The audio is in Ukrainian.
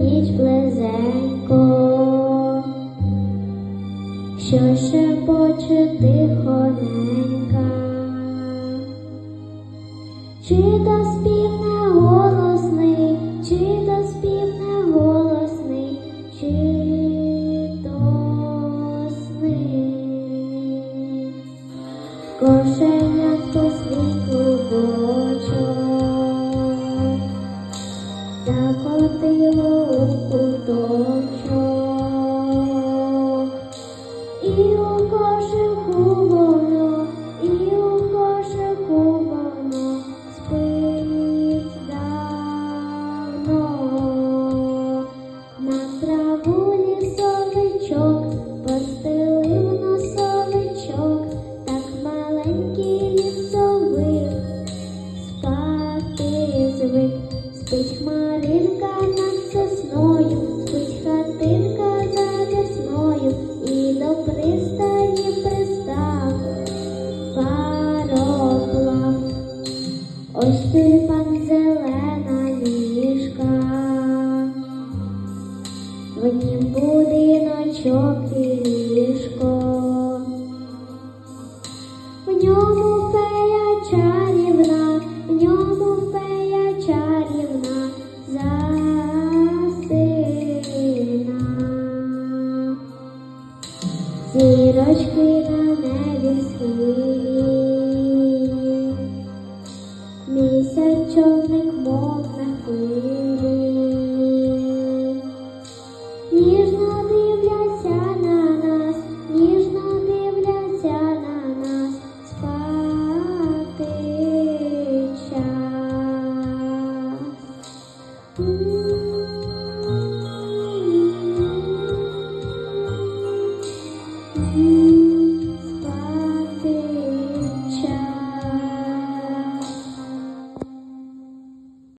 Ніч близенько, що шепоче тихоненька, чи то спів Кошенятко свій клубочок закотило у куточок, Ось тюльпан зелена ніжка, в нім будиночок і ліжко. В ньому фея чарівна, в ньому фея чарівна засина. Зірочки на небі схилі, човник мов на. Ніжно дивляться на нас, ніжно дивляться на нас, спати час.